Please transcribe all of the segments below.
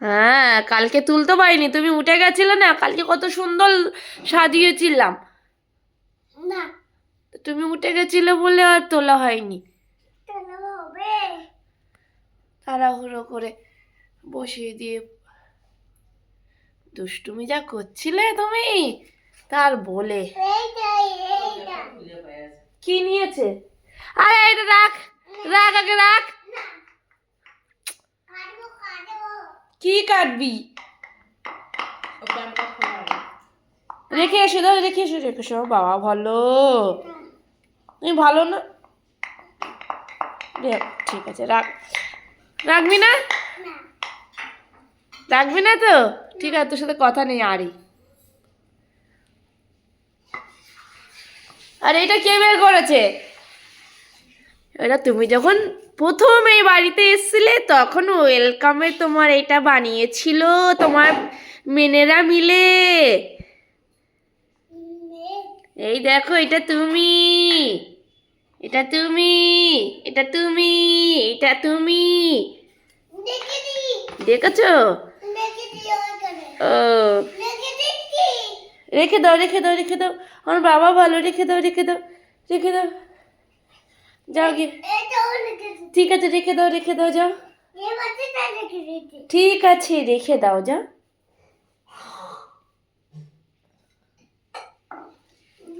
হ্যাঁ কালকে তুলতে পারিনি। তুমি উঠে গেছিলে না? কালকে কত সুন্দর সাজিয়েছিলাম। না। তুমি উঠে গেছিলে বলে আর তোলা হয়নি। তাড়াহুড়ো করে বসিয়ে দিয়ে দুষ্টুমি যা করছিলে তুমি তার বলে। কি নিয়েছে? আরে এটা রাখ রাখ আগে রাখ। কি কাটবি। রেখে এসো দাও রেখে এসো রেখে এসো। বাবা ভালো। তুমি ভালো না ঠিক আছে রাখ। রাখবি না? না রাখবি না তো? ঠিক আছে তোর সাথে কথা নেই আরই আর এটা কে বের করেছে? এটা তুমি যখন প্রথম এই বাড়িতে এসেছিলে তখন ওয়েলকামে তোমার এটা বানিয়েছিল তোমার মেনেরা মিলে। এই দেখো এটা তুমি। এটা তুমি এটা তুমি এটা তুমি। দেখেছ? ও। রেখে দাও রেখে দাও রেখে দাও। আমার বাবা ভালো, রেখে দাও রেখে দাও রেখে দাও। যাও গিয়ে। ঠিক আছে, রেখে দাও রেখে দাও, যাও। ঠিক আছে, রেখে দাও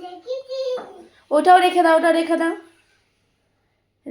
দেখেছি ওটাও রেখে দাও ওটা রেখে দাও।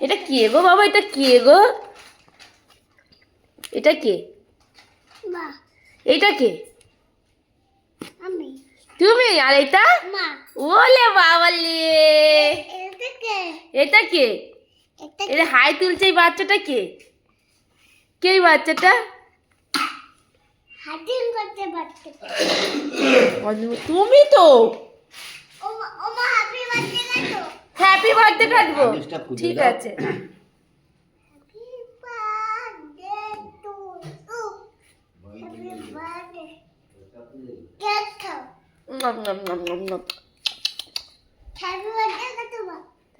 এটা কে গো বাবা? এটা কে গো? এটা কে? মা। এইটা কে? তুমি আর এটা? ওলে বাবালে। এটা কে? এটা কে? এটা এটা হাই তুলছে এই বাচ্চাটা কে? কে এই বাচ্চাটা? তুমি তো। হ্যাপি বার্থডে কাটবো। ঠিক আছে।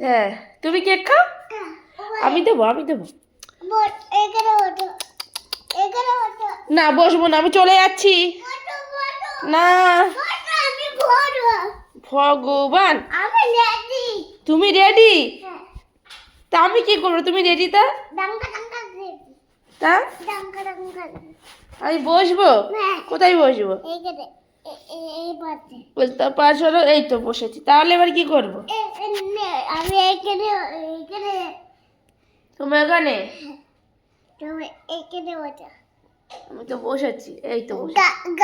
হ্যাঁ তুমি কেক খাও? আমি দেবো আমি দেবো। না বসবো না আমি চলে যাচ্ছি। না। ভগবান। তুমি রেডি তা আমি কি করব? তুমি রেডি তা? তা? আমি বসবো? হ্যাঁ। কোথায় বসবো? এই পাশে। তো বসেছি। তাহলে এবার কি করব? আমি এখানে এখানে তুমি এখানে? তুমি এখানে ওঠো আমি তো বসেছি এই তো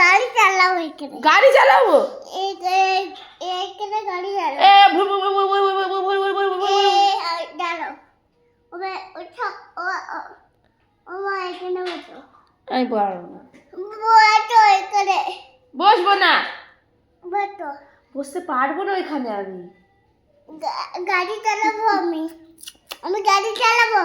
গাড়ি চালাও এখানে গাড়ি চালাবো? এই আমি পারব না বসবো না বসতে পারব না ওইখানে আমি গাড়ি চালাবো আমি আমি গাড়ি চালাবো